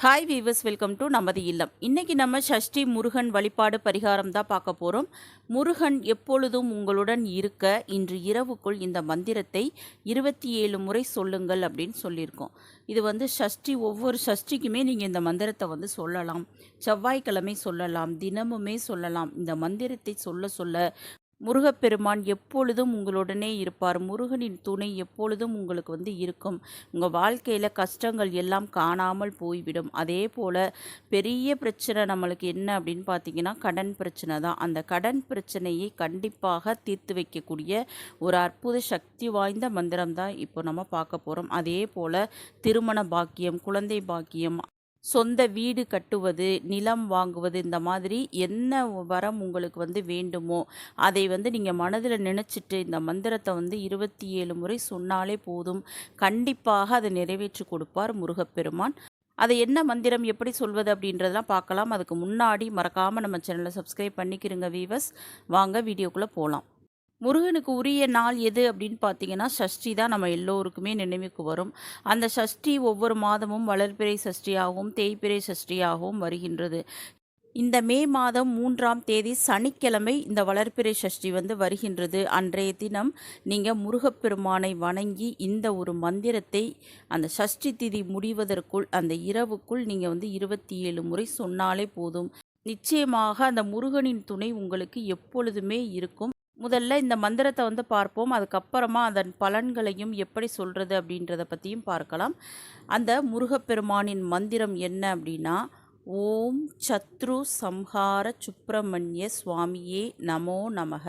Hi viewers welcome to நமது இல்லம். இன்னைக்கு நம்ம சஷ்டி முருகன் வழிபாடு பரிகாரம் தான் பார்க்க போகிறோம் முருகன் எப்பொழுதும் உங்களுடன் இருக்க இன்று இரவுக்குள் இந்த மந்திரத்தை இருபத்தி ஏழு முறை சொல்லுங்கள் அப்படின்னு சொல்லியிருக்கோம். இது வந்து சஷ்டி ஒவ்வொரு சஷ்டிக்குமே நீங்கள் இந்த மந்திரத்தை வந்து சொல்லலாம். செவ்வாய்க்கிழமை சொல்லலாம் தினமுமே சொல்லலாம். இந்த மந்திரத்தை சொல்ல சொல்ல முருகப்பெருமான் எப்பொழுதும் உங்களுடனே இருப்பார். முருகனின் துணை எப்பொழுதும் உங்களுக்கு வந்து இருக்கும். உங்கள் வாழ்க்கையில் கஷ்டங்கள் எல்லாம் காணாமல் போய்விடும். அதே போல் பெரிய பிரச்சனை நம்மளுக்கு என்ன அப்படின்னு பார்த்தீங்கன்னா கடன் பிரச்சனை தான். அந்த கடன் பிரச்சனையை கண்டிப்பாக தீர்த்து வைக்கக்கூடிய ஒரு அற்புத சக்தி வாய்ந்த மந்திரம் தான் இப்போ நம்ம பார்க்க போகிறோம் அதே போல் திருமண பாக்கியம் குழந்தை பாக்கியம் சொந்த வீடு கட்டுவது நிலம் வாங்குவது இந்த மாதிரி என்ன வரம் உங்களுக்கு வந்து வேண்டுமோ அதை வந்து நீங்கள் மனதில் நினச்சிட்டு இந்த மந்திரத்தை வந்து இருபத்தி ஏழு முறை சொன்னாலே போதும். கண்டிப்பாக அதை நிறைவேற்றி கொடுப்பார் முருகப்பெருமான். அதை என்ன மந்திரம் எப்படி சொல்வது அப்படின்றதெல்லாம் பார்க்கலாம். அதுக்கு முன்னாடி மறக்காமல் நம்ம சேனலை சப்ஸ்கிரைப் பண்ணிக்கிறோங்க வீவர்ஸ் வாங்க வீடியோக்குள்ளே போகலாம் முருகனுக்கு உரிய நாள் எது அப்படின்னு பார்த்தீங்கன்னா சஷ்டி தான் நம்ம எல்லோருக்குமே நினைவுக்கு வரும். அந்த சஷ்டி ஒவ்வொரு மாதமும் வளர்பிறை சஷ்டியாகவும் தேய்பிறை சஷ்டியாகவும் வருகின்றது. இந்த மே மாதம் மூன்றாம் தேதி சனிக்கிழமை இந்த வளர்ப்பிறை சஷ்டி வந்து வருகின்றது. அன்றைய தினம் நீங்கள் முருகப்பெருமானை வணங்கி இந்த ஒரு மந்திரத்தை அந்த சஷ்டி திதி முடிவதற்குள் அந்த இரவுக்குள் நீங்கள் வந்து இருபத்தி ஏழு முறை சொன்னாலே போதும். நிச்சயமாக அந்த முருகனின் துணை உங்களுக்கு எப்பொழுதுமே இருக்கும். முதல்ல இந்த மந்திரத்தை வந்து பார்ப்போம். அதுக்கப்புறமா அதன் பலன்களையும் எப்படி சொல்கிறது அப்படின்றத பற்றியும் பார்க்கலாம். அந்த முருகப்பெருமானின் மந்திரம் என்ன அப்படின்னா ஓம் சத்ரு சம்ஹார சுப்பிரமணிய சுவாமியே நமோ நமக.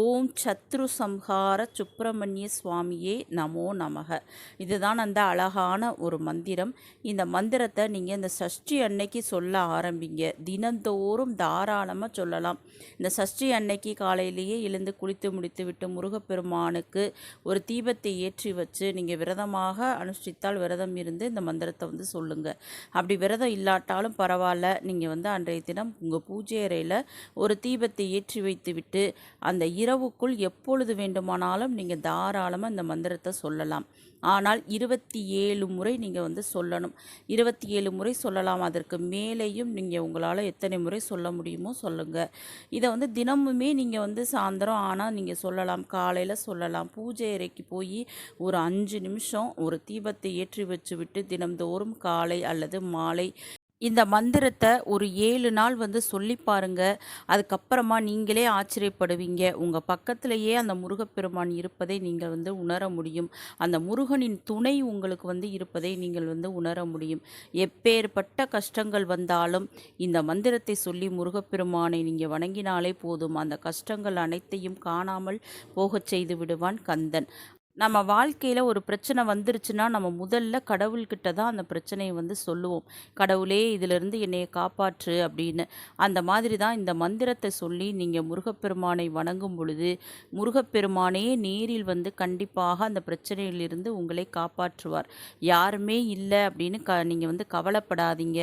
ஓம் சத்ரு சம்ஹார சுப்பிரமணிய சுவாமியே நமோ நமக. இதுதான் அந்த அழகான ஒரு மந்திரம். இந்த மந்திரத்தை நீங்கள் இந்த சஷ்டி அன்னைக்கு சொல்ல ஆரம்பிங்க. தினந்தோறும் தாராளமாக சொல்லலாம். இந்த சஷ்டி அன்னைக்கு காலையிலேயே எழுந்து குளித்து முடித்து விட்டு முருகப்பெருமானுக்கு ஒரு தீபத்தை ஏற்றி வச்சு நீங்கள் விரதமாக அனுஷ்டித்தால் விரதம் இருந்து இந்த மந்திரத்தை வந்து சொல்லுங்கள் அப்படி விரதம் இல்லாட்டாலும் பரவாயில்ல. நீங்கள் வந்து அன்றைய தினம் உங்கள் பூஜை அறையில் ஒரு தீபத்தை ஏற்றி வைத்துவிட்டு அந்த இரவுக்குள் எப்பொழுது வேண்டுமானாலும் நீங்கள் தாராளமாக இந்த மந்திரத்தை சொல்லலாம். ஆனால் இருபத்தி ஏழு முறை நீங்கள் வந்து சொல்லணும். இருபத்தி ஏழு முறை சொல்லலாம். அதற்கு மேலேயும் நீங்கள் உங்களால் எத்தனை முறை சொல்ல முடியுமோ சொல்லுங்கள் இதை வந்து தினமுமே நீங்கள் வந்து சாயந்தரம் ஆனால் நீங்கள் சொல்லலாம். காலையில் சொல்லலாம். பூஜை அறைக்கு போய் ஒரு அஞ்சு நிமிஷம் ஒரு தீபத்தை ஏற்றி வச்சு விட்டு தினம்தோறும் காலை அல்லது மாலை இந்த மந்திரத்தை ஒரு ஏழு நாள் வந்து சொல்லி பாருங்க. அதுக்கப்புறமா நீங்களே ஆச்சரியப்படுவீங்க. உங்கள் பக்கத்திலேயே அந்த முருகப்பெருமான் இருப்பதை நீங்கள் வந்து உணர முடியும். அந்த முருகனின் துணை உங்களுக்கு வந்து இருப்பதை நீங்கள் வந்து உணர முடியும். எப்பேற்பட்ட கஷ்டங்கள் வந்தாலும் இந்த மந்திரத்தை சொல்லி முருகப்பெருமானை நீங்கள் வணங்கினாலே போதும். அந்த கஷ்டங்கள் அனைத்தையும் காணாமல் போகச் செய்து விடுவான் கந்தன். நம்ம வாழ்க்கையில் ஒரு பிரச்சனை வந்துருச்சுன்னா நம்ம முதல்ல கடவுள்கிட்ட தான் அந்த பிரச்சனையை வந்து சொல்லுவோம். கடவுளே இதிலிருந்து என்னையை காப்பாற்று அப்படின்னு. அந்த மாதிரி தான் இந்த மந்திரத்தை சொல்லி நீங்கள் முருகப்பெருமானை வணங்கும் பொழுது முருகப்பெருமானே நேரில் வந்து கண்டிப்பாக அந்த பிரச்சனையிலிருந்து உங்களை காப்பாற்றுவார். யாருமே இல்லை அப்படின்னு க நீங்கள் வந்து கவலைப்படாதீங்க.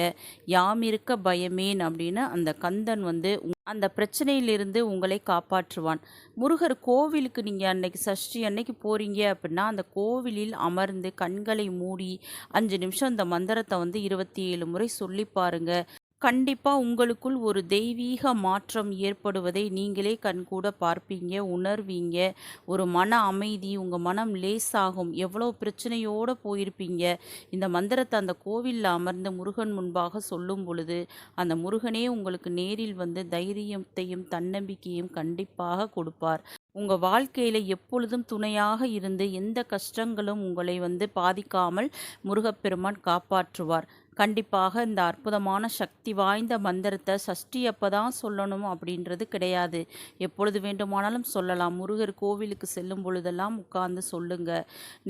யாம் இருக்க பயமேன் அப்படின்னு அந்த கந்தன் வந்து அந்த பிரச்சனையிலிருந்து உங்களை காப்பாற்றுவான். முருகர் கோவிலுக்கு நீங்கள் அன்னைக்கு சஷ்டி அன்னைக்கு போகிறீங்க அப்படின்னா அந்த கோவிலில் அமர்ந்து கண்களை மூடி அஞ்சு நிமிஷம் அந்த மந்திரத்தை வந்து இருபத்தி ஏழு முறை சொல்லி பாருங்கள் கண்டிப்பாக உங்களுக்குள் ஒரு தெய்வீக மாற்றம் ஏற்படுவதை நீங்களே கண்கூட பார்ப்பீங்க உணர்வீங்க. ஒரு மன அமைதி உங்கள் மனம் லேசாகும். எவ்வளோ பிரச்சனையோடு போயிருப்பீங்க. இந்த மந்திரத்தை அந்த கோவிலில் அமர்ந்து முருகன் முன்பாக சொல்லும் பொழுது அந்த முருகனே உங்களுக்கு நேரில் வந்து தைரியத்தையும் தன்னம்பிக்கையும் கண்டிப்பாக கொடுப்பார். உங்கள் வாழ்க்கையில் எப்பொழுதும் துணையாக இருந்து எந்த கஷ்டங்களும் உங்களை வந்து பாதிக்காமல் முருகப்பெருமான் காப்பாற்றுவார். கண்டிப்பாக இந்த அற்புதமான சக்தி வாய்ந்த மந்திரத்தை சஷ்டி அப்போ தான் சொல்லணும் அப்படின்றது கிடையாது. எப்பொழுது வேண்டுமானாலும் சொல்லலாம். முருகர் கோவிலுக்கு செல்லும் பொழுதெல்லாம் உட்கார்ந்து சொல்லுங்க.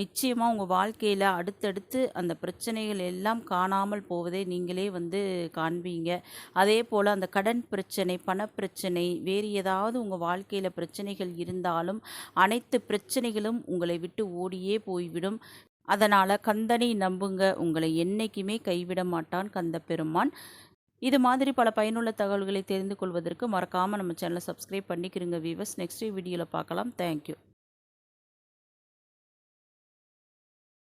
நிச்சயமாக உங்கள் வாழ்க்கையில் அடுத்தடுத்து அந்த பிரச்சனைகள் எல்லாம் காணாமல் போவதை நீங்களே வந்து காண்பீங்க. அதே போல் அந்த கடன் பிரச்சனை பணப்பிரச்சனை வேறு ஏதாவது உங்கள் வாழ்க்கையில் பிரச்சனைகள் இருந்தாலும் அனைத்து பிரச்சனைகளும் உங்களை விட்டு ஓடியே போய்விடும். அதனால் கந்தனை நம்புங்க உங்களை என்றைக்குமே கைவிட மாட்டான் கந்த பெருமான். இது மாதிரி பல பயனுள்ள தகவல்களை தெரிந்து கொள்வதற்கு மறக்காமல் நம்ம சேனலை சப்ஸ்கிரைப் பண்ணிக்கிறோங்க வீவர்ஸ் நெக்ஸ்ட் வீடியோவில் பார்க்கலாம். தேங்க்யூ